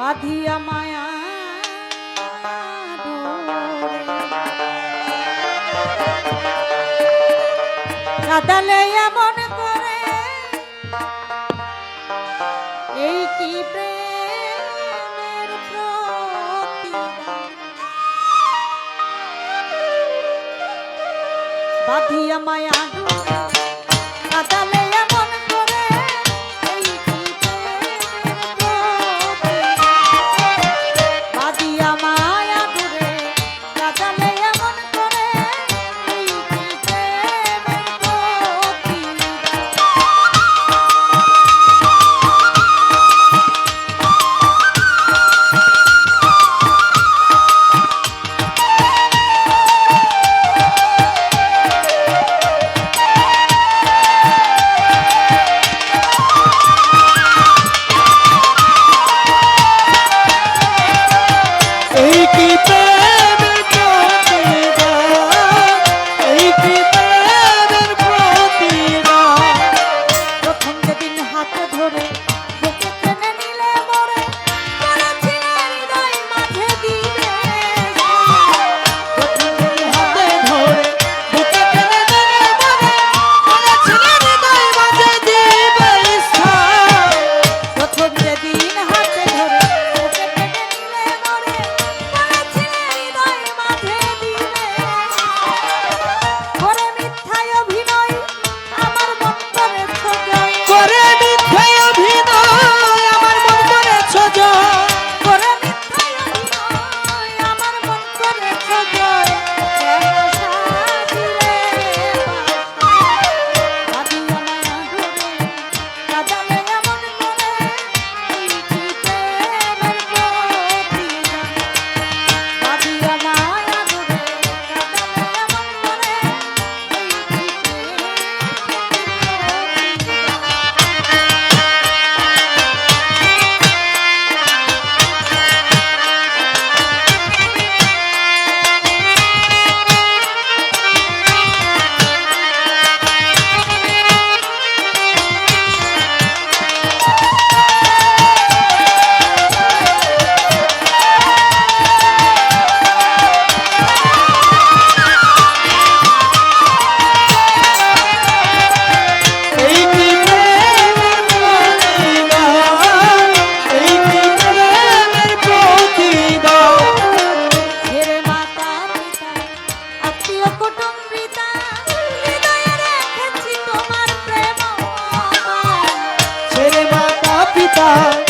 বাঁধিয়া মায়া কাদালে এমন করে এই কি প্রেমের বাঁধিয়া মায়া cantar.